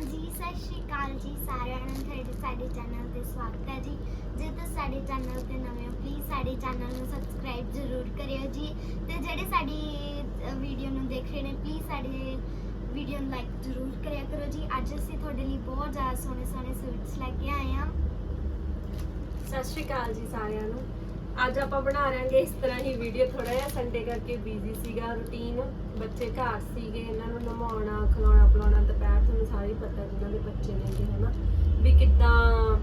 ਹਾਂਜੀ, ਸਤਿ ਸ਼੍ਰੀ ਅਕਾਲ ਜੀ ਸਾਰਿਆਂ ਨੂੰ, ਤੁਹਾਡੇ ਸਾਡੇ ਚੈਨਲ ਤੇ ਸਵਾਗਤ ਹੈ ਜੀ। ਜੇ ਤੁਸੀਂ ਸਾਡੇ ਚੈਨਲ ਤੇ ਨਵੇਂ ਹੋ ਪਲੀਜ਼ ਸਾਡੇ ਚੈਨਲ ਨੂੰ ਸਬਸਕ੍ਰਾਈਬ ਜ਼ਰੂਰ ਕਰਿਓ ਜੀ। ਤੇ ਜਿਹੜੇ ਸਾਡੀ ਵੀਡੀਓ ਨੂੰ ਦੇਖ ਰਹੇ ਨੇ ਪਲੀਜ਼ ਸਾਡੇ ਵੀਡੀਓ ਨੂੰ ਲਾਈਕ ਜ਼ਰੂਰ ਕਰਿਆ ਕਰੋ ਜੀ। ਅੱਜ ਅਸੀਂ ਤੁਹਾਡੇ ਲਈ ਬਹੁਤ ਜ਼ਿਆਦਾ ਸੋਹਣੇ ਸੋਹਣੇ ਸੂਟਸ ਲੈ ਕੇ ਆਏ ਹਾਂ। ਸਤਿ ਸ਼੍ਰੀ ਅਕਾਲ ਜੀ ਸਾਰਿਆਂ ਨੂੰ। ਅੱਜ ਆਪਾਂ ਬਣਾ ਰਹੇ ਇਸ ਤਰ੍ਹਾਂ ਹੀ ਵੀਡੀਓ ਥੋੜਾ ਜਿਹਾ ਸੰਡੇ ਕਰਕੇ ਬਿਜ਼ੀ ਸੀਗਾ ਰੁਟੀਨ ਬੱਚੇ ਘਰ ਸੀਗੇ, ਇਹਨਾਂ ਨੂੰ ਨਮਾਉਣਾ, ਖਿਲਾਉਣਾ, ਪਿਲਾਉਣਾ, ਦੁਪਹਿਰ ਤੁਹਾਨੂੰ ਸਾਰੀ ਪਤਾ ਜਿਨ੍ਹਾਂ ਦੇ ਬੱਚੇ ਨੇਗੇ ਹਨਾ? ਵੀ ਕਿੱਦਾਂ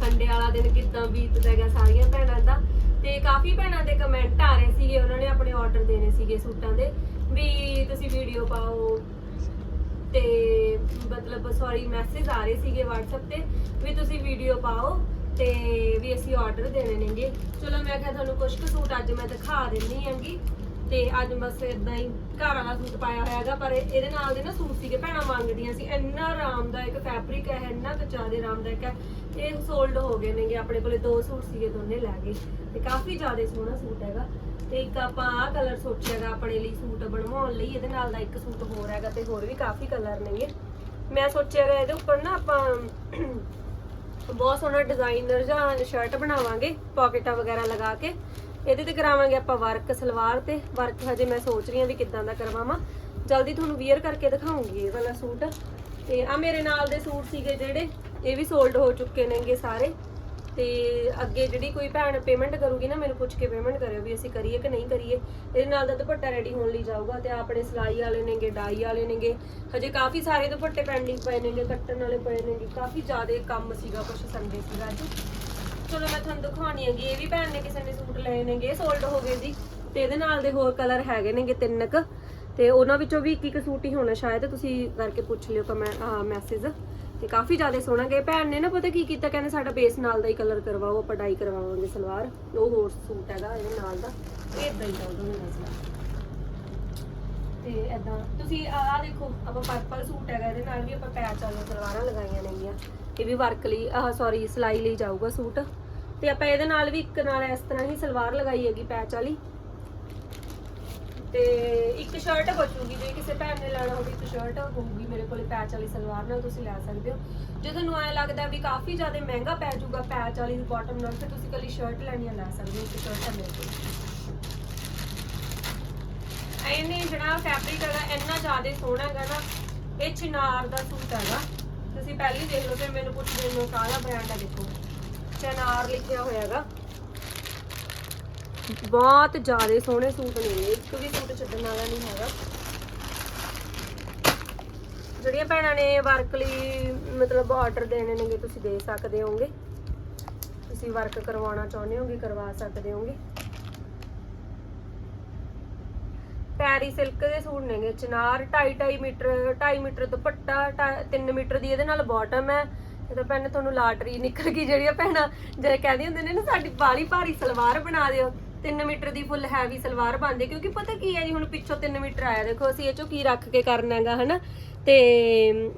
ਸੰਡੇ ਵਾਲਾ ਦਿਨ ਕਿੱਦਾਂ ਬੀਤਦਾ ਹੈਗਾ ਸਾਰੀਆਂ ਭੈਣਾਂ ਦਾ। ਤੇ ਕਾਫੀ ਭੈਣਾਂ ਦੇ ਕਮੈਂਟ ਆ ਰਹੇ ਸੀਗੇ, ਉਹਨਾਂ ਨੇ ਆਪਣੇ ਆਰਡਰ ਦੇਣੇ ਸੀਗੇ ਸੂਟਾਂ ਦੇ, ਵੀ ਤੁਸੀਂ ਵੀਡੀਓ ਪਾਓ। ਤੇ ਮਤਲਬ ਸੌਰੀ ਮੈਸੇਜ ਆ ਰਹੇ ਸੀਗੇ WhatsApp ਤੇ, ਵੀ ਤੁਸੀਂ ਵੀਡੀਓ ਪਾਓ। ਤੇ ਵੀ ਅਸੀਂ ਆਰਡਰ ਦੇਣੇ ਨੇਗੇ। ਚਲੋ ਮੈਂ ਕਿਹਾ ਤੁਹਾਨੂੰ ਕੁਝ ਕੁ ਸੂਟ ਅੱਜ ਮੈਂ ਦਿਖਾ ਦਿੰਨੀ ਆਂਗੀ ਤੇ ਅੱਜ ਬਸ ਇਦਾਂ ਹੀ ਘਰ ਵਾਲਾ ਸੂਟ ਪਾਇਆ ਹੋਇਆ ਹੈਗਾ ਪਰ ਇਹਦੇ ਨਾਲ ਦੇ ਨਾ ਸੂਟ ਸੀਗੇ ਭੈਣਾਂ ਮੰਗਦੀਆਂ ਸੀ। ਇੰਨਾ ਆਰਾਮਦਾਇਕ ਫੈਬਰਿਕ ਹੈ, ਇੰਨਾ ਕੁ ਜ਼ਿਆਦਾ ਆਰਾਮਦਾਇਕ ਹੈ। ਇਹ ਸੋਲਡ ਹੋ ਗਏ ਨੇਗੇ, ਆਪਣੇ ਕੋਲੇ ਦੋ ਸੂਟ ਸੀਗੇ ਦੋਨੇ ਲੈ ਗਏ। ਤੇ ਕਾਫੀ ਜ਼ਿਆਦਾ ਸੋਹਣਾ ਸੂਟ ਹੈਗਾ। ਤੇ ਇੱਕ ਆਪਾਂ ਆਹ ਕਲਰ ਸੋਚਿਆਗਾ ਆਪਣੇ ਲਈ ਸੂਟ ਬਣਵਾਉਣ ਲਈ। ਇਹਦੇ ਨਾਲ ਦਾ ਇੱਕ ਸੂਟ ਹੋਰ ਹੈਗਾ ਤੇ ਹੋਰ ਵੀ ਕਾਫੀ ਕਲਰ ਨੇਗੇ। ਮੈਂ ਸੋਚਿਆਗਾ ਇਹਦੇ ਉੱਪਰ ਨਾ ਆਪਾਂ ਬਹੁਤ ਸੋਹਣਾ ਡਿਜ਼ਾਈਨਰ ਜਾਂ ਸ਼ਰਟ ਬਣਾਵਾਂਗੇ ਪਾਕਟਾਂ ਵਗੈਰਾ ਲਗਾ ਕੇ। ਇਹਦੇ ਤੇ ਕਰਾਵਾਂਗੇ ਆਪਾਂ ਵਰਕ ਸਲਵਾਰ ਤੇ। ਵਰਕ ਹਜੇ ਮੈਂ ਸੋਚ ਰਹੀ ਹਾਂ ਵੀ ਕਿੱਦਾਂ ਦਾ ਕਰਵਾਵਾਂ। ਜਲਦੀ ਤੁਹਾਨੂੰ ਵੀਅਰ ਕਰਕੇ ਦਿਖਾਉਂਗੀ ਇਹ ਵਾਲਾ ਸੂਟ। ਤੇ ਆ ਮੇਰੇ ਨਾਲ ਦੇ ਸੂਟ ਸੀਗੇ ਜਿਹੜੇ, ਇਹ ਵੀ ਸੋਲਡ ਹੋ ਚੁੱਕੇ ਨੇਗੇ ਸਾਰੇ। ਤੇ ਅੱਗੇ ਜਿਹੜੀ ਕੋਈ ਭੈਣ ਪੇਮੈਂਟ ਕਰੂਗੀ ਨਾ, ਮੈਨੂੰ ਪੁੱਛ ਕੇ ਪੇਮੈਂਟ ਕਰਿਓ ਵੀ ਅਸੀਂ ਕਰੀਏ ਕਿ ਨਹੀਂ ਕਰੀਏ। ਇਹਦੇ ਨਾਲ ਦਾ ਦੁਪੱਟਾ ਰੈਡੀ ਹੋਣ ਲਈ ਜਾਊਗਾ ਤੇ ਆਪਣੇ ਸਿਲਾਈ ਵਾਲੇ ਨੇਗੇ, ਡਾਈ ਵਾਲੇ ਨੇਗੇ। ਹਜੇ ਕਾਫੀ ਸਾਰੇ ਦੁਪੱਟੇ ਪੈਂਡਿੰਗ ਪਏ ਨੇਗੇ, ਕੱਟਣ ਵਾਲੇ ਪਏ ਨੇਗੇ। ਕਾਫੀ ਜ਼ਿਆਦਾ ਕੰਮ ਸੀਗਾ ਕੁਝ ਸੰਡੇ ਸੀਗਾ ਅੱਜ। ਚਲੋ ਮੈਂ ਤੁਹਾਨੂੰ ਦਿਖਾਉਣੀ ਹੈਗੀ, ਇਹ ਵੀ ਭੈਣ ਨੇ ਕਿਸੇ ਨੇ ਸੂਟ ਲਏ ਨੇਗੇ ਸੋਲਡ ਹੋ ਗਏ ਜੀ। ਤੇ ਇਹਦੇ ਨਾਲ ਦੇ ਹੋਰ ਕਲਰ ਹੈਗੇ ਨੇਗੇ ਤਿੰਨ ਕ ਤੇ ਉਹਨਾਂ ਵਿੱਚੋਂ ਵੀ ਇੱਕ ਇੱਕ ਸੂਟ ਹੀ ਹੋਣਾ, ਸ਼ਾਇਦ ਤੁਸੀਂ ਕਰਕੇ ਪੁੱਛ ਲਿਓ ਕਮੈਂਟ ਮੈਸੇਜ ਤੇ ਕਾਫੀ ਜ਼ਿਆਦਾ ਸੋਹਣਾ ਗਏ। ਭੈਣ ਨੇ ਨਾ ਪਤਾ ਕੀ ਕੀਤਾ? ਕਹਿੰਦੇ ਸਾਡਾ ਬੇਸ ਨਾਲ ਦਾ ਹੀ ਕਲਰ ਕਰਵਾਓ, ਆਪਾਂ ਡਾਈ ਕਰਵਾਵਾਂਗੇ ਸਲਵਾਰ। ਉਹ ਹੋਰ ਸੂਟ ਹੈਗਾ, ਇਹਦੇ ਨਾਲ ਦਾ। ਇਦਾਂ ਹੀ ਚੱਲਦਾ ਹੁੰਦਾ ਸਲਵਾਰ। ਤੇ ਐਦਾਂ ਤੁਸੀਂ ਆਹ ਦੇਖੋ, ਆਪਾਂ ਪਰਪਲ ਸੂਟ ਹੈਗਾ, ਇਹਦੇ ਨਾਲ ਵੀ ਆਪਾਂ ਪੈਚ ਵਾਲੀਆਂ ਸਲਵਾਰਾਂ ਲਗਾਈਆਂ ਨੇਗੀਆਂ। ਇਹ ਵੀ ਵਰਕ ਲਈ, ਆਹ ਸੌਰੀ ਸਿਲਾਈ ਲਈ ਜਾਊਗਾ ਸੂਟ। ਤੇ ਆਪਾਂ ਇਹਦੇ ਨਾਲ ਵੀ ਇੱਕ, ਨਾਲ ਇਸ ਤਰ੍ਹਾਂ ਹੀ ਸਲਵਾਰ ਲਗਾਈ ਹੈਗੀ ਪੈਚ ਵਾਲੀ। ਤੇ ਇੱਕ ਸ਼ਰਟ ਬਚੂਗੀ ਜੇ ਕਿਸੇ ਭੈਣ ਨੇ ਲੈਣਾ ਹੋਵੇ, ਇੱਕ ਸ਼ਰਟ ਹੋਊਗੀ ਮੇਰੇ ਕੋਲੇ ਪੈਚ ਵਾਲੀ ਸਲਵਾਰ ਨਾਲ, ਤੁਸੀਂ ਲੈ ਸਕਦੇ ਹੋ। ਜੇ ਤੁਹਾਨੂੰ ਐ ਲੱਗਦਾ ਵੀ ਕਾਫੀ ਜ਼ਿਆਦਾ ਮਹਿੰਗਾ ਪੈ ਜਾਊਗਾ ਪੈਚ ਵਾਲੀ ਬਾਟਮ ਨਾਲ, ਫਿਰ ਤੁਸੀਂ ਕੱਲੀ ਸ਼ਰਟ ਲੈਣੀ ਆ, ਲੈ ਸਕਦੇ ਹੋ, ਇੱਕ ਸ਼ਰਟ ਹੈ ਮੇਰੇ ਕੋਲ। ਇਹਨੇ ਜਿਹੜਾ ਫੈਬਰਿਕ ਹੈਗਾ, ਇੰਨਾ ਜ਼ਿਆਦਾ ਸੋਹਣਾ ਹੈਗਾ ਨਾ, ਇਹ ਚਿਨਾਰ ਦਾ ਸੂਟ ਹੈਗਾ। ਤੁਸੀਂ ਪਹਿਲੀ ਦੇਖ ਲਓ, ਫਿਰ ਮੈਨੂੰ ਪੁੱਛਦੇ ਹੋ, ਕਾਹਦਾ ਬ੍ਰਾਂਡ ਹੈ ਦੇਖੋ? ਚਿਨਾਰ ਲਿਖਿਆ ਹੋਇਆ ਹੈਗਾ। ਬਹੁਤ ਜ਼ਿਆਦਾ ਸੋਹਣੇ ਸੂਟ ਨੇ ਇੱਕ ਵੀ ਸੂਟ ਛੱਡਣ ਵਾਲਾ ਨਹੀਂ ਹੈਗਾ। ਜਿਹੜੀਆਂ ਭੈਣਾਂ ਨੇ ਵਰਕ ਲਈ ਮਤਲਬ ਆਰਡਰ ਦੇਣੇ ਨੇਗੇ, ਤੁਸੀਂ ਦੇ ਸਕਦੇ ਹੋਗੇ ਤੁਸੀਂ ਵਰਕ ਕਰਵਾਉਣਾ ਚਾਹੁੰਦੇ ਹੋਗੇ ਕਰਵਾ ਸਕਦੇ ਹੋਗੇ ਪੈਰੀ ਸਿਲਕ ਦੇ ਸੂਟ ਨੇਗੇ, ਚਨਾਰ 2.5 2.5 ਮੀਟਰ 2.5 ਮੀਟਰ ਦੁਪੱਟਾ 3 ਮੀਟਰ ਦੀ ਇਹਦੇ ਨਾਲ ਬਾਟਮ ਹੈ। ਇਹ ਤਾਂ ਭੈਣ, ਤੁਹਾਨੂੰ ਲਾਟਰੀ ਨਿਕਲ ਗਈ, ਜਿਹੜੀਆਂ ਭੈਣਾਂ ਜਿਹੜੇ ਕਹਿੰਦੀ ਹੁੰਦੇ ਨੇ ਨਾ, ਸਾਡੀ ਬਾਲੀ ਭਾਰੀ ਸਲਵਾਰ ਬਣਾ ਦਿਓ। 3 ਮੀਟਰ ਦੀ ਫੁੱਲ ਹੈਵੀ ਸਲਵਾਰ ਪਾਉਂਦੇ, ਕਿਉਂਕਿ ਪਤਾ ਕੀ ਹੈ ਜੀ, ਹੁਣ ਪਿੱਛੋਂ 3 ਮੀਟਰ ਆਇਆ, ਦੇਖੋ ਅਸੀਂ ਇਹ ਚੋਂ ਕੀ ਰੱਖ ਕੇ ਕਰਨਾ ਹੈਗਾ, ਹਨਾ? ਤੇ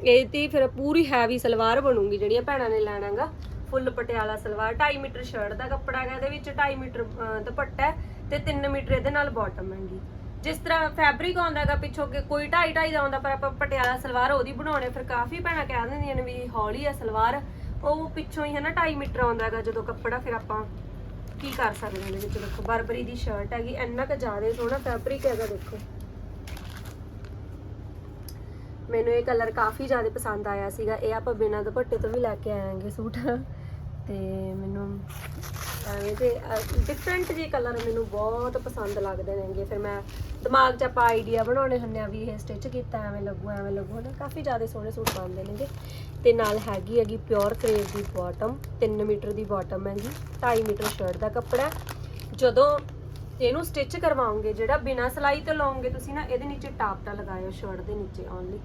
ਇਹ ਫਿਰ ਪੂਰੀ ਹੈਵੀ ਸਲਵਾਰ ਬਣੂਗੀ ਜਿਹੜੀਆਂ ਭੈਣਾਂ ਨੇ ਲੈਣਾਗਾ full Patiala salwar 2.5 metre shirt ਦਾ ਕੱਪੜਾ ਹੈਗਾ, ਇਹਦੇ ਵਿੱਚ 2.5 ਮੀਟਰ ਦੁਪੱਟਾ ਤੇ 3 ਮੀਟਰ ਇਹਦੇ ਨਾਲ ਬਾਟਮ ਹੈਗੀ। ਜਿਸ ਤਰ੍ਹਾਂ ਫੈਬਰਿਕ ਆਉਂਦਾ ਹੈਗਾ ਪਿੱਛੋਂ ਕਿ ਕੋਈ 2.5 2.5 ਦਾ ਆਉਂਦਾ, ਪਰ ਆਪਾਂ ਪਟਿਆਲਾ ਸਲਵਾਰ ਉਹਦੀ ਬਣਾਉਣੇ, ਫਿਰ ਕਾਫੀ ਭੈਣਾਂ ਕਹਿ ਦਿੰਦੀਆਂ ਨੇ ਵੀ ਹੌਲੀ ਆ ਸਲਵਾਰ, ਉਹ ਪਿੱਛੋਂ ਹੀ ਹੈ ਨਾ 2.5 ਮੀਟਰ ਆਉਂਦਾ ਹੈਗਾ ਜਦੋਂ ਕੱਪੜਾ ਫਿਰ ਆਪਾਂ ਕੀ ਕਰ ਸਕਦੇ ਹਾਂ ਇਹਦੇ ਵਿੱਚ ਦੇਖੋ, ਬਰਬਰੀ ਦੀ ਸ਼ਰਟ ਹੈਗੀ, ਇੰਨਾ ਕੁ ਜ਼ਿਆਦਾ ਸੋਹਣਾ ਫੈਬਰਿਕ ਹੈਗਾ ਦੇਖੋ। ਮੈਨੂੰ ਇਹ ਕਲਰ ਕਾਫੀ ਜ਼ਿਆਦਾ ਪਸੰਦ ਆਇਆ ਸੀਗਾ, ਇਹ ਆਪਾਂ ਬਿਨਾਂ ਦੁਪੱਟੇ ਤੋਂ ਵੀ ਲੈ ਕੇ ਆਏਾਂਗੇ ਸੂਟ। ਤੇ ਮੈਨੂੰ ਐਵੇਂ ਦੇ ਡਿਫਰੈਂਟ ਜਿਹੇ ਕਲਰ ਮੈਨੂੰ ਬਹੁਤ ਪਸੰਦ ਲੱਗਦੇ ਨੇਗੇ। ਫਿਰ ਮੈਂ ਦਿਮਾਗ 'ਚ ਆਪਾਂ ਆਈਡੀਆ ਬਣਾਉਣੇ ਹੁੰਦੇ ਆ ਵੀ ਇਹ ਸਟਿਚ ਕੀਤਾ, ਐਵੇਂ ਲੱਗੂ ਐਵੇਂ ਲੱਗੂ। ਨਾ ਕਾਫੀ ਜ਼ਿਆਦਾ ਸੋਹਣੇ ਸੂਟ ਬਣਦੇ ਨੇਗੇ। ਤੇ ਨਾਲ ਹੈਗੀ ਹੈਗੀ ਪਿਓਰ ਕਰੇਵ ਦੀ ਬਾਟਮ 3 ਮੀਟਰ ਦੀ ਬਾਟਮ ਹੈਗੀ 2.5 ਮੀਟਰ ਸ਼ਰਟ ਦਾ ਕੱਪੜਾ ਜਦੋਂ ਇਹਨੂੰ ਸਟਿਚ ਕਰਵਾਉਂਗੇ ਜਿਹੜਾ ਬਿਨਾ ਸਲਾਈ ਤੋਂ ਲਾਉਂਗੇ ਤੁਸੀਂ ਨਾ, ਇਹਦੇ ਨੀਚੇ ਟਾਪ ਦਾ ਲਗਾਇਓ ਸ਼ਰਟ ਦੇ ਨੀਚੇ ਓਨਲੀ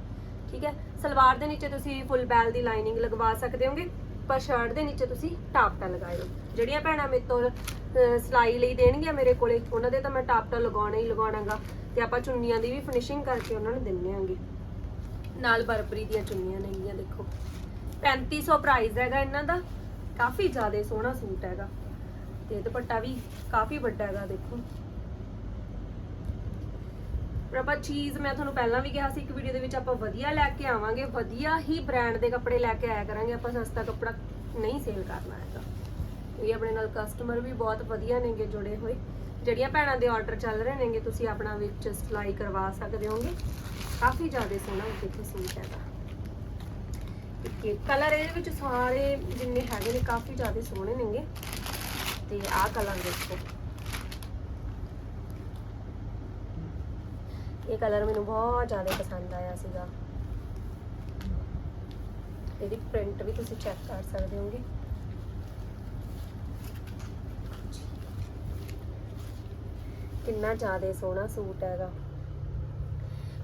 ਠੀਕ ਹੈ? ਸਲਵਾਰ ਦੇ ਨੀਚੇ ਤੁਸੀਂ ਫੁੱਲ ਬੈਲ ਦੀ ਲਾਈਨਿੰਗ ਲਗਵਾ ਸਕਦੇ ਹੋਗੇ। ਪਰ ਸ਼ਰਟ ਦੇ ਨੀਚੇ ਤੁਸੀਂ ਟਾਪਟਾ ਲਗਾਇਓ। ਜਿਹੜੀਆਂ ਭੈਣਾਂ ਮੇਰੇ ਤੋਂ ਅਹ, ਸਿਲਾਈ ਲਈ ਦੇਣਗੀਆਂ ਮੇਰੇ ਕੋਲੇ ਉਹਨਾਂ ਦੇ ਤਾਂ ਮੈਂ ਟਾਪਟਾ ਲਗਾਉਣਾ ਹੀ ਲਗਾਉਣਾਗਾ। ਤੇ ਆਪਾਂ ਚੁੰਨੀਆਂ ਦੀ ਵੀ ਫਿਨਿਸ਼ਿੰਗ ਕਰਕੇ ਉਹਨਾਂ ਨੂੰ ਦਿੰਨੇ ਆਂਗੇ। ਨਾਲ ਬਰਬਰੀ ਦੀਆਂ ਚੁੰਨੀਆਂ ਨੇਗੀਆਂ ਦੇਖੋ। 3500 ਪ੍ਰਾਈਸ ਹੈਗਾ ਇਹਨਾਂ ਦਾ। ਕਾਫੀ ਜ਼ਿਆਦਾ ਸੋਹਣਾ ਸੂਟ ਹੈਗਾ। ਤੇ ਦੁਪੱਟਾ ਵੀ ਕਾਫੀ ਵੱਡਾ ਹੈਗਾ ਦੇਖੋ। ਪਰ ਆਪਾਂ ਚੀਜ਼ ਮੈਂ ਤੁਹਾਨੂੰ ਪਹਿਲਾਂ ਵੀ ਕਿਹਾ ਸੀ, ਇੱਕ ਵੀਡੀਓ ਦੇ ਵਿੱਚ ਆਪਾਂ ਵਧੀਆ ਲੈ ਕੇ ਆਵਾਂਗੇ, ਵਧੀਆ ਹੀ ਬ੍ਰਾਂਡ ਦੇ ਕੱਪੜੇ ਲੈ ਕੇ ਆਇਆ ਕਰਾਂਗੇ, ਆਪਾਂ ਸਸਤਾ ਕੱਪੜਾ ਨਹੀਂ ਸੇਲ ਕਰਨਾ ਹੈਗਾ। ਇਹ ਆਪਣੇ ਨਾਲ ਕਸਟਮਰ ਵੀ ਬਹੁਤ ਵਧੀਆ ਨੇਗੇ ਜੁੜੇ ਹੋਏ। ਜਿਹੜੀਆਂ ਭੈਣਾਂ ਦੇ ਆਰਡਰ ਚੱਲ ਰਹੇ ਨੇਗੇ, ਤੁਸੀਂ ਆਪਣਾ ਵਿੱਚ ਸਿਲਾਈ ਕਰਵਾ ਸਕਦੇ ਹੋਗੇ। ਕਾਫੀ ਜ਼ਿਆਦਾ ਸੋਹਣਾ ਦੇਖੋ ਸੂਟ ਹੈਗਾ। ਕਿ ਕਲਰ ਇਹਦੇ ਵਿੱਚ ਸਾਰੇ ਜਿੰਨੇ ਹੈਗੇ ਨੇ, ਕਾਫੀ ਜ਼ਿਆਦਾ ਸੋਹਣੇ ਨੇਗੇ। ਤੇ ਆਹ ਕਲਰ ਦੇਖੋ। ਇਹ ਕਲਰ ਮੈਨੂੰ ਬਹੁਤ ਜ਼ਿਆਦਾ ਪਸੰਦ ਆਇਆ ਸੀਗਾ। ਇਹਦੀ ਪ੍ਰਿੰਟ ਵੀ ਤੁਸੀਂ ਚੈੱਕ ਕਰ ਸਕਦੇ ਹੋਗੇ। ਕਿੰਨਾ ਜ਼ਿਆਦਾ ਸੋਹਣਾ ਸੂਟ ਹੈਗਾ।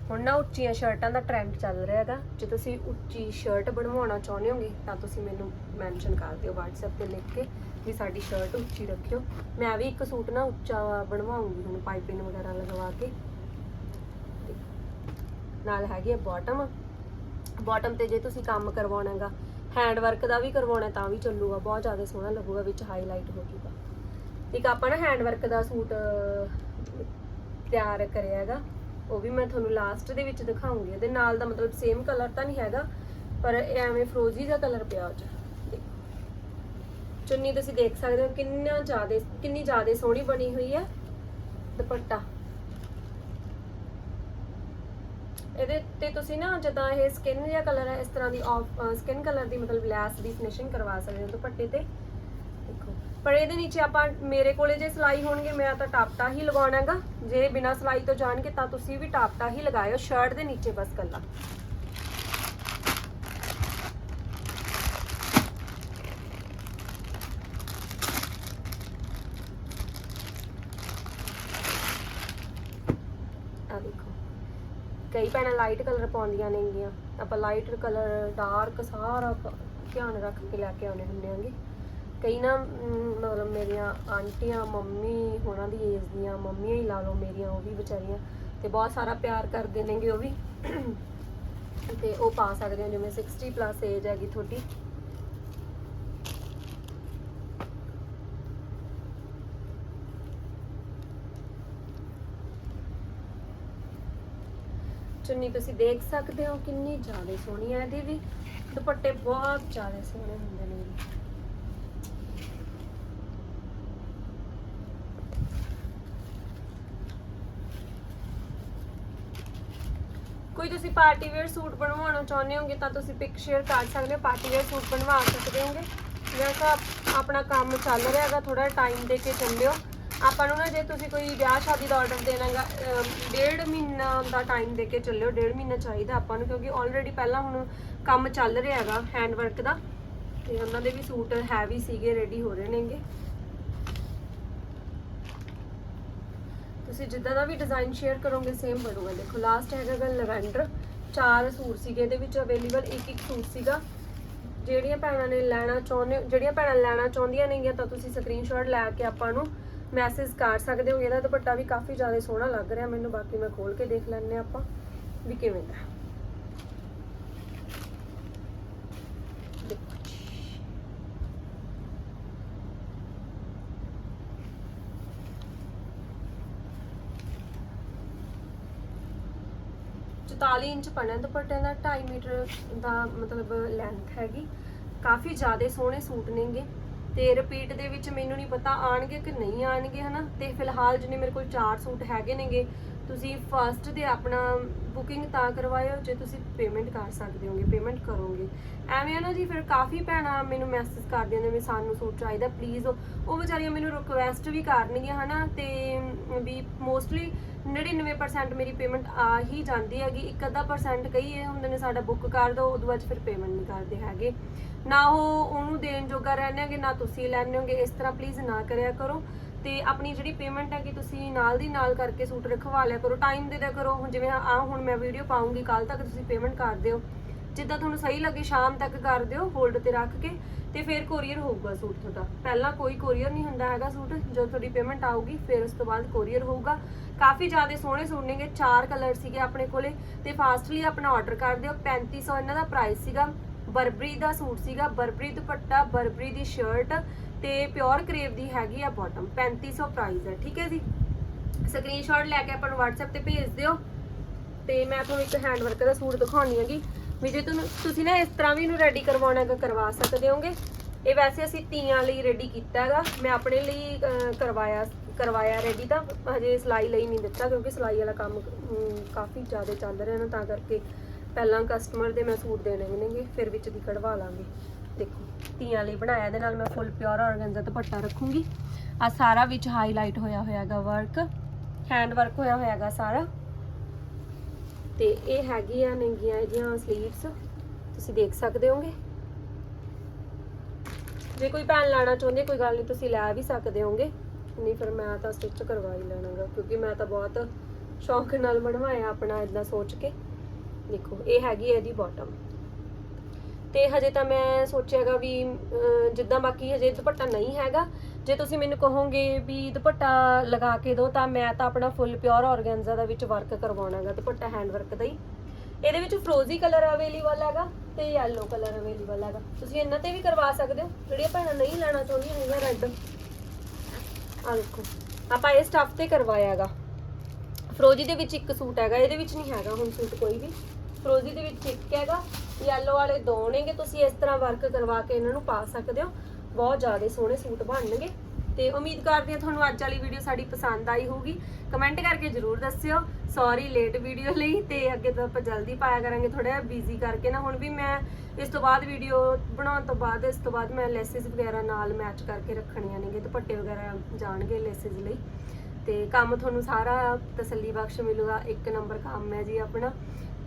ਹੁਣ ਨਾ ਉੱਚੀਆਂ ਸ਼ਰਟਾਂ ਦਾ ਟ੍ਰੈਂਡ ਚੱਲ ਰਿਹਾ ਹੈਗਾ। ਜੇ ਤੁਸੀਂ ਉੱਚੀ ਸ਼ਰਟ ਬਣਵਾਉਣਾ ਚਾਹੁੰਦੇ ਹੋਗੇ, ਤਾਂ ਤੁਸੀਂ ਮੈਨੂੰ ਮੈਂਸ਼ਨ ਕਰ ਦਿਓ WhatsApp ਤੇ ਲਿਖ ਕੇ ਵੀ ਸਾਡੀ ਸ਼ਰਟ ਉੱਚੀ ਰੱਖਿਓ। ਮੈਂ ਵੀ ਇੱਕ ਸੂਟ ਨਾ ਉੱਚਾ ਬਣਵਾਉਂਗੀ ਹੁਣ ਪਾਈਪਿੰਗ ਵਗੈਰਾ ਲਗਵਾ ਕੇ। ਨਾਲ ਹੈਗੀ ਹੈ ਬਾਟਮ ਬਾਟਮ ਤੇ ਜੇ ਤੁਸੀਂ ਕੰਮ ਕਰਵਾਉਣਾ ਹੈਗਾ ਹੈਂਡ ਵਰਕ ਦਾ ਵੀ ਕਰਵਾਉਣਾ, ਤਾਂ ਵੀ ਚੱਲੂਗਾ, ਬਹੁਤ ਜ਼ਿਆਦਾ ਸੋਹਣਾ ਲੱਗੂਗਾ, ਵਿੱਚ ਹਾਈਲਾਈਟ ਹੋ ਜੂਗਾ ਇੱਕ ਆਪਾਂ ਨਾ ਹੈਂਡ ਵਰਕ ਦਾ ਸੂਟ ਤਿਆਰ ਕਰਿਆ ਹੈਗਾ, ਉਹ ਵੀ ਮੈਂ ਤੁਹਾਨੂੰ ਲਾਸਟ ਦੇ ਵਿੱਚ ਦਿਖਾਉਂਗੀ। ਇਹਦੇ ਨਾਲ ਦਾ ਮਤਲਬ ਸੇਮ ਕਲਰ ਤਾਂ ਨਹੀਂ ਹੈਗਾ, ਪਰ ਐਵੇਂ ਫਰੋਜ਼ੀ ਦਾ ਕਲਰ ਪਿਆ ਉਹ 'ਚ। ਚੁੰਨੀ ਤੁਸੀਂ ਦੇਖ ਸਕਦੇ ਹੋ, ਕਿੰਨਾ ਜ਼ਿਆਦਾ, ਕਿੰਨੀ ਜ਼ਿਆਦਾ ਸੋਹਣੀ ਬਣੀ ਹੋਈ ਹੈ। ਦੁਪੱਟਾ। ਇਹਦੇ ਤੇ ਤੁਸੀਂ ਨਾ ਜਦਾਂ ਇਹ ਸਕਿਨ ਜਿਹਾ ਕਲਰ ਹੈ, ਇਸ ਤਰ੍ਹਾਂ ਦੀ ਆਫ ਸਕਿਨ ਕਲਰ ਦੀ ਮਤਲਬ ਲੈਸ ਦੀ ਫਿਨਿਸ਼ਿੰਗ ਕਰਵਾ ਸਕਦੇ ਹੋ ਦੁਪੱਟੇ ਤੇ। ਦੇਖੋ, ਪਰ ਇਹਦੇ ਨੀਚੇ ਆਪਾਂ ਮੇਰੇ ਕੋਲੇ ਜੇ ਸਿਲਾਈ ਹੋਣਗੇ, ਮੈਂ ਤਾਂ ਟਾਪਟਾ ਹੀ ਲਗਾਉਣਾ ਹੈਗਾ। ਜੇ ਬਿਨਾ ਸਿਲਾਈ ਤੋਂ ਜਾਣਗੇ ਤਾਂ ਤੁਸੀਂ ਵੀ ਟਾਪਟਾ ਹੀ ਲਗਾਇਓ ਸ਼ਰਟ ਦੇ ਨੀਚੇ ਬਸ ਕੱਲਾ ਆ ਦੇਖੋ ਕਈ ਭੈਣਾਂ ਲਾਈਟ ਕਲਰ ਪਾਉਂਦੀਆਂ ਨੇਗੀਆਂ। ਆਪਾਂ ਲਾਈਟ ਕਲਰ ਡਾਰਕ ਸਾਰਾ ਧਿਆਨ ਰੱਖ ਕੇ ਲੈ ਕੇ ਆਉਣੇ ਹੁੰਦੇ ਆਂਗੇ ਕਈ ਨਾ ਮਤਲਬ ਮੇਰੀਆਂ ਆਂਟੀਆਂ, ਮੰਮੀ ਹੋਣਾ ਦੀ ਏਜ ਦੀਆਂ ਮੰਮੀਆਂ ਹੀ ਲਾ ਲਓ ਮੇਰੀਆਂ, ਉਹ ਵੀ ਵਿਚਾਰੀਆਂ। ਤੇ ਬਹੁਤ ਸਾਰਾ ਪਿਆਰ ਕਰਦੇ ਨੇਗੇ ਉਹ ਵੀ। ਤੇ ਉਹ ਪਾ ਸਕਦੇ ਹੋ ਜਿਵੇਂ 60 ਪਲੱਸ ਏਜ ਹੈਗੀ ਤੁਹਾਡੀ। ਚੁੰਨੀ ਤੁਸੀਂ ਦੇਖ ਸਕਦੇ ਹੋ, ਕਿੰਨੀ ਜ਼ਿਆਦਾ ਸੋਹਣੀ ਹੈ ਇਹਦੀ ਵੀ। ਦੁਪੱਟੇ ਬਹੁਤ ਜ਼ਿਆਦਾ ਸੋਹਣੇ ਹੁੰਦੇ ਨੇ। ਕੋਈ ਤੁਸੀਂ ਪਾਰਟੀ ਵੇਅਰ ਸੂਟ ਬਣਵਾਉਣਾ ਚਾਹੁੰਦੇ ਹੋਗੇ ਤਾਂ ਤੁਸੀਂ ਪਿਕ ਸ਼ੇਅਰ ਕਰ ਸਕਦੇ ਹੋ, ਪਾਰਟੀ ਵੇਅਰ ਸੂਟ ਬਣਵਾ ਸਕਦੇ ਹੋਗੇ। ਵੈਸਾ ਆਪਣਾ ਕੰਮ ਚੱਲ ਰਿਹਾ ਹੈਗਾ ਥੋੜਾ ਟਾਈਮ ਦੇ ਕੇ ਚੱਲਿਓ। ਆਪਾਂ ਨੂੰ ਨਾ ਜੇ ਤੁਸੀਂ ਕੋਈ ਵਿਆਹ ਸ਼ਾਦੀ ਦਾ ਆਰਡਰ ਦੇਣਾਗਾ ਡੇਢ ਮਹੀਨਾ ਦਾ ਟਾਈਮ ਦੇ ਕੇ ਚੱਲਿਓ, ਡੇਢ ਮਹੀਨਾ ਚਾਹੀਦਾ ਆਪਾਂ ਨੂੰ, ਕਿਉਂਕਿ ਆਲਰੇਡੀ ਪਹਿਲਾਂ ਹੁਣ ਕੰਮ ਚੱਲ ਰਿਹਾ ਹੈਗਾ ਹੈਂਡ ਵਰਕ ਦਾ, ਤੇ ਉਹਨਾਂ ਦੇ ਵੀ ਸੂਟ ਹੈਵੀ ਸੀਗੇ ਰੈਡੀ ਹੋ ਰਹੇ ਨੇਗੇ। ਤੁਸੀਂ ਜਿੱਦਾਂ ਦਾ ਵੀ ਡਿਜ਼ਾਈਨ ਸ਼ੇਅਰ ਕਰੋਗੇ ਸੇਮ ਬਣੂਗਾ। ਦੇਖੋ ਲਾਸਟ ਹੈਗਾ ਗਾ ਲਵੈਂਡਰ ਚਾਰ ਸੂਟ ਸੀਗੇ, ਇਹਦੇ ਵਿੱਚ ਅਵੇਲੇਬਲ ਇੱਕ ਇੱਕ ਸੂਟ ਸੀਗਾ। ਜਿਹੜੀਆਂ ਭੈਣਾਂ ਨੇ ਲੈਣਾ ਚਾਹੁੰਦੇ ਜਿਹੜੀਆਂ ਭੈਣਾਂ ਲੈਣਾ ਚਾਹੁੰਦੀਆਂ ਨੇਗੀਆਂ, ਤਾਂ ਤੁਸੀਂ ਸਕਰੀਨਸ਼ਾਟ ਲੈ ਕੇ ਆਪਾਂ ਨੂੰ ਮੈਸੇਜ ਕਰ ਸਕਦੇ ਹੋ, ਇਹਦਾ ਦੁਪੱਟਾ ਵੀ ਕਾਫੀ ਜ਼ਿਆਦਾ ਸੋਹਣਾ ਲੱਗ ਰਿਹਾ ਮੈਨੂੰ, ਬਾਕੀ ਮੈਂ ਖੋਲ ਕੇ ਦੇਖ ਲੈਣੇ ਆਪਾਂ ਵੀ ਕਿਵੇਂ ਦਾ ਹੈ। ਦੇਖੋ ਜੀ। 44 ਇੰਚ ਪਣਾ ਦੁਪੱਟੇ ਦਾ 2.5 ਮੀਟਰ ਦਾ ਮਤਲਬ ਲੈਂਥ ਹੈਗੀ ਕਾਫੀ ਜ਼ਿਆਦਾ ਸੋਹਣੇ ਸੂਟ ਨੇਗੇ ਤੇ ਰਿਪੀਟ ਦੇ ਵਿੱਚ ਮੈਨੂੰ ਨਹੀਂ ਪਤਾ ਆਣਗੇ ਕਿ ਨਹੀਂ ਆਣਗੇ ਹਨਾ? ਤੇ ਫਿਲਹਾਲ ਜਿਨੇ ਮੇਰੇ ਕੋਲ ਚਾਰ ਸੂਟ ਹੈਗੇ ਨੇਗੇ, ਤੁਸੀਂ ਫਸਟ ਦੇ ਆਪਣਾ ਬੁਕਿੰਗ ਤਾਂ ਕਰਵਾਇਓ, ਜੇ ਤੁਸੀਂ ਪੇਮੈਂਟ ਕਰ ਸਕਦੇ ਹੋਗੇ ਪੇਮੈਂਟ ਕਰੋਗੇ। ਐਵੇਂ ਆ ਨਾ ਜੀ, ਫਿਰ ਕਾਫੀ ਭੈਣਾਂ ਮੈਨੂੰ ਮੈਸੇਜ ਕਰਦੀਆਂ ਨੇ ਵੀ ਸਾਨੂੰ ਸੂਟ ਚਾਹੀਦਾ ਪਲੀਜ਼ ਉਹ ਵਿਚਾਰੀਆਂ ਮੈਨੂੰ ਰਿਕੁਐਸਟ ਵੀ ਕਰਨਗੀਆਂ, ਹਨਾ? ਤੇ ਵੀ ਮੋਸਟਲੀ 99% ਮੇਰੀ ਪੇਮੈਂਟ ਆ ਹੀ ਜਾਂਦੀ ਹੈਗੀ। ਇੱਕ ਅੱਧਾ ਪਰਸੈਂਟ ਕਈ ਇਹ ਹੁੰਦੇ ਨੇ ਸਾਡਾ ਬੁੱਕ ਕਰ ਦਿਓ ਉਦੋਂ ਬਾਅਦ ਫਿਰ ਪੇਮੈਂਟ ਨਹੀਂ ਕਰਦੇ ਹੈਗੇ। ਨਾ ਉਹ ਉਹਨੂੰ ਦੇਣ ਜੋਗਾ ਰਹਿੰਦੇ ਹੈਗੇ, ਨਾ ਤੁਸੀਂ ਲੈਣੇ ਹੋਗੇ। ਇਸ ਤਰ੍ਹਾਂ ਪਲੀਜ਼ ਨਾ ਕਰਿਆ ਕਰੋ। ਤੇ ਆਪਣੀ ਜਿਹੜੀ ਪੇਮੈਂਟ ਹੈ ਕਿ ਤੁਸੀਂ ਨਾਲ ਦੀ ਨਾਲ ਕਰਕੇ ਸੂਟ ਰਖਵਾ ਲਿਆ ਕਰੋ। ਟਾਈਮ ਦੇ ਦਿਆ ਕਰੋ। ਹੁਣ ਜਿਵੇਂ ਆ ਹੁਣ ਮੈਂ ਵੀਡੀਓ ਪਾਉਂਗੀ ਕੱਲ ਤੱਕ ਤੁਸੀਂ ਪੇਮੈਂਟ ਕਰ ਦਿਓ। ਜਿੱਦਾਂ ਤੁਹਾਨੂੰ ਸਹੀ ਲੱਗੇ, ਸ਼ਾਮ ਤੱਕ ਕਰ ਦਿਓ ਹੋਲਡ ਤੇ ਰੱਖ ਕੇ। ਤੇ ਫਿਰ ਕੋਰੀਅਰ ਹੋਊਗਾ ਸੂਟ ਤੁਹਾਡਾ। ਪਹਿਲਾਂ ਕੋਈ ਕੋਰੀਅਰ ਨਹੀਂ ਹੁੰਦਾ ਹੈਗਾ ਸੂਟ। ਜਦੋਂ ਤੁਹਾਡੀ ਪੇਮੈਂਟ ਆਊਗੀ, ਫਿਰ ਉਸ ਤੋਂ ਬਾਅਦ ਕੋਰੀਅਰ ਹੋਊਗਾ। ਕਾਫੀ ਜ਼ਿਆਦਾ ਸੋਹਣੇ ਸੂਟ ਨੇਗੇ, ਚਾਰ ਕਲਰ ਸੀਗੇ ਆਪਣੇ ਕੋਲੇ ਤੇ ਫਾਸਟਲੀ ਆਪਣਾ ਆਰਡਰ ਕਰ ਦਿਓ। 3500 ਇਹਨਾਂ ਦਾ ਪ੍ਰਾਈਸ ਸੀਗਾ। ਬਰਬਰੀ ਦਾ ਸੂਟ ਸੀਗਾ। ਬਰਬਰੀ ਦੁਪੱਟਾ, ਬਰਬਰੀ ਦੀ ਸ਼ਰਟ ਤੇ ਪਿਓਰ ਕਰੇਵ ਦੀ ਹੈਗੀ ਆ ਬਾਟਮ 3500 ਪ੍ਰਾਈਸ ਹੈ ਠੀਕ ਹੈ ਜੀ? ਸਕਰੀਨਸ਼ਾਟ ਲੈ ਕੇ ਆਪਾਂ ਨੂੰ WhatsApp ਤੇ ਭੇਜ ਦਿਓ। ਤੇ ਮੈਂ ਤੁਹਾਨੂੰ ਇੱਕ ਹੈਂਡ ਵਰਕ ਦਾ ਸੂਟ ਦਿਖਾਉਣੀ ਹੈਗੀ। ਵੀ ਜੇ ਤੁਹਾਨੂੰ ਤੁਸੀਂ ਨਾ ਇਸ ਤਰ੍ਹਾਂ ਵੀ ਇਹਨੂੰ ਰੈਡੀ ਕਰਵਾਉਣਾ ਹੈਗਾ, ਕਰਵਾ ਸਕਦੇ ਹੋਗੇ। ਇਹ ਵੈਸੇ ਅਸੀਂ ਤੀਆਂ ਲਈ ਰੈਡੀ ਕੀਤਾ ਹੈਗਾ। ਮੈਂ ਆਪਣੇ ਲਈ ਕਰਵਾਇਆ ਕਰਵਾਇਆ ਰੈਡੀ ਤਾਂ ਹਜੇ ਸਿਲਾਈ ਲਈ ਨਹੀਂ ਦਿੱਤਾ, ਕਿਉਂਕਿ ਸਿਲਾਈ ਵਾਲਾ ਕੰਮ ਕਾਫੀ ਜ਼ਿਆਦਾ ਚੱਲ ਰਿਹਾ ਨਾ, ਤਾਂ ਕਰਕੇ ਪਹਿਲਾਂ ਕਸਟਮਰ ਦੇ ਮੈਂ ਸੂਟ ਦੇਣੇ ਨੇਗੇ, ਫਿਰ ਵਿੱਚ ਦੀ ਕਢਵਾ ਲਾਂਗੇ। ਦੇਖੋ, ਤੀਆਂ ਲਈ ਬਣਾਇਆ, ਇਹਦੇ ਨਾਲ ਮੈਂ ਫੁੱਲ ਪਿਓਰ ਆਰਗੈਂਜ਼ਾ ਦੁਪੱਟਾ ਰੱਖੂੰਗੀ। ਆ ਸਾਰਾ ਵਿੱਚ ਹਾਈਲਾਈਟ ਹੋਇਆ ਹੋਇਆ ਹੈਗਾ ਵਰਕ ਹੈਂਡ ਵਰਕ ਹੋਇਆ ਹੋਇਆ ਹੈਗਾ ਸਾਰਾ। ਤੇ ਇਹ ਹੈਗੀਆਂ ਨੇਗੀਆਂ ਇਹਦੀਆਂ ਸਲੀਵਸ ਤੁਸੀਂ ਦੇਖ ਸਕਦੇ ਹੋਗੇ? ਜੇ ਕੋਈ ਭੈਣ ਲੈਣਾ ਚਾਹੁੰਦੀ ਕੋਈ ਗੱਲ ਨਹੀਂ, ਤੁਸੀਂ ਲੈ ਵੀ ਸਕਦੇ ਹੋਗੇ। ਨਹੀਂ ਫਿਰ ਮੈਂ ਤਾਂ ਸਟਿਚ ਕਰਵਾ ਹੀ ਲੈਣਾਗਾ, ਕਿਉਂਕਿ ਮੈਂ ਤਾਂ ਬਹੁਤ ਸ਼ੌਂਕ ਨਾਲ ਬਣਵਾਇਆ ਆਪਣਾ ਇਦਾਂ ਸੋਚ ਕੇ। ਦੇਖੋ, ਇਹ ਹੈਗੀ ਇਹਦੀ ਬਾਟਮ ਤੇ ਹਜੇ ਤਾਂ ਮੈਂ ਸੋਚਿਆਗਾ ਵੀ ਜਿੱਦਾਂ ਬਾਕੀ ਹਜੇ ਦੁਪੱਟਾ ਨਹੀਂ ਹੈਗਾ ਜੇ ਤੁਸੀਂ ਮੈਨੂੰ ਕਹੋਗੇ ਵੀ ਦੁਪੱਟਾ ਲਗਾ ਕੇ ਦਿਓ, ਤਾਂ ਮੈਂ ਤਾਂ ਆਪਣਾ ਫੁੱਲ ਪਿਓਰ ਆਰਗੈਂਜ਼ਾ ਦਾ ਵਿੱਚ ਵਰਕ ਕਰਵਾਉਣਾਗਾ ਦੁਪੱਟਾ ਹੈਂਡ ਵਰਕ ਦਾ ਹੀ। ਇਹਦੇ ਵਿੱਚ ਫਰੋਜ਼ੀ ਕਲਰ ਅਵੇਲੇਬਲ ਹੈਗਾ ਤੇ ਯੈਲੋ ਕਲਰ ਅਵੇਲੇਬਲ ਹੈਗਾ। ਤੁਸੀਂ ਇਹਨਾਂ ਤੇ ਵੀ ਕਰਵਾ ਸਕਦੇ ਹੋ। ਜਿਹੜੀਆਂ ਭੈਣਾਂ ਨਹੀਂ ਲੈਣਾ ਚਾਹੁੰਦੀਆਂ ਹੈਗੀਆਂ ਰੈੱਡ ਆ ਦੇਖੋ, ਆਪਾਂ ਇਹ ਸਟੱਫ ਤੇ ਕਰਵਾਇਆ ਹੈਗਾ। ਫਰੋਜੀ ਦੇ ਵਿੱਚ ਇੱਕ ਸੂਟ ਹੈਗਾ, ਇਹਦੇ ਵਿੱਚ ਨਹੀਂ ਹੈਗਾ ਹੁਣ ਸੂਟ ਕੋਈ ਵੀ। ਫਰੋਜੀ ਦੇ ਵਿੱਚ ਇੱਕ ਹੈਗਾ ਯੈਲੋ ਵਾਲੇ ਦੋ ਨੇਗੇ, ਤੁਸੀਂ ਇਸ ਤਰ੍ਹਾਂ ਵਰਕ ਕਰਵਾ ਕੇ ਇਹਨਾਂ ਨੂੰ ਪਾ ਸਕਦੇ ਹੋ। ਬਹੁਤ ਜ਼ਿਆਦਾ ਸੋਹਣੇ ਸੂਟ ਬਣਨਗੇ। ਤੇ ਉਮੀਦ ਕਰਦੇ ਹਾਂ ਤੁਹਾਨੂੰ ਅੱਜ ਵਾਲੀ ਵੀਡੀਓ ਸਾਡੀ ਪਸੰਦ ਆਈ ਹੋਊਗੀ। ਕਮੈਂਟ ਕਰਕੇ ਜਰੂਰ ਦੱਸਿਓ। ਸੌਰੀ ਲੇਟ ਵੀਡੀਓ ਲਈ। ਤੇ ਅੱਗੇ ਤੋਂ ਆਪਾਂ ਜਲਦੀ ਪਾਇਆ ਕਰਾਂਗੇ। ਥੋੜਾ ਜਿਹਾ ਬਿਜ਼ੀ ਕਰਕੇ ਨਾ। ਹੁਣ ਵੀ ਮੈਂ ਇਸ ਤੋਂ ਬਾਅਦ ਵੀਡੀਓ ਬਣਾਉਣ ਤੋਂ ਬਾਅਦ, ਇਸ ਤੋਂ ਬਾਅਦ ਮੈਂ ਲੈਸਿਸ ਵਗੈਰਾ ਨਾਲ ਮੈਚ ਕਰਕੇ ਰੱਖਣੀਆਂ ਨੇਗੇ ਦੁਪੱਟੇ ਵਗੈਰਾ ਜਾਣਗੇ ਲੈਸਿਸ ਲਈ। ਤੇ ਕੰਮ ਤੁਹਾਨੂੰ ਸਾਰਾ ਤਸੱਲੀ ਬਖਸ਼ ਮਿਲੂਗਾ। ਇੱਕ ਨੰਬਰ ਕੰਮ ਹੈ ਜੀ ਆਪਣਾ।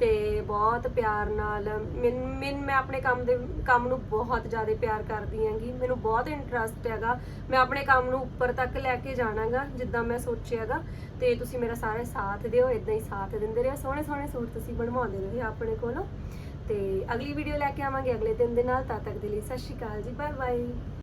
ਤੇ ਬਹੁਤ ਪਿਆਰ ਨਾਲ ਮੈਨ, ਮੈਨ- ਮੈਂ ਆਪਣੇ ਕੰਮ ਦੇ, ਕੰਮ ਨੂੰ ਬਹੁਤ ਜ਼ਿਆਦਾ ਪਿਆਰ ਕਰਦੀ ਹਾਂਗੀ। ਮੈਨੂੰ ਬਹੁਤ ਇੰਟਰਸਟ ਹੈਗਾ। ਮੈਂ ਆਪਣੇ ਕੰਮ ਨੂੰ ਉੱਪਰ ਤੱਕ ਲੈ ਕੇ ਜਾਣਾਗਾ, ਜਿੱਦਾਂ ਮੈਂ ਸੋਚਿਆਗਾ। ਤੇ ਤੁਸੀਂ ਮੇਰਾ ਸਾਰੇ ਸਾਥ ਦਿਓ ਇਦਾਂ ਹੀ ਸਾਥ ਦਿੰਦੇ ਰਹੋ। ਸੋਹਣੇ ਸੋਹਣੇ ਸੂਟ ਤੁਸੀਂ ਬਣਵਾਉਂਦੇ ਰਹੋ ਆਪਣੇ ਕੋਲੋਂ। ਤੇ ਅਗਲੀ ਵੀਡੀਓ ਲੈ ਕੇ ਆਵਾਂਗੇ ਅਗਲੇ ਦਿਨ ਦੇ ਨਾਲ। ਤਦ ਤੱਕ ਦੇ ਲਈ ਸਤਿ ਸ਼੍ਰੀ ਅਕਾਲ ਜੀ। Bye bye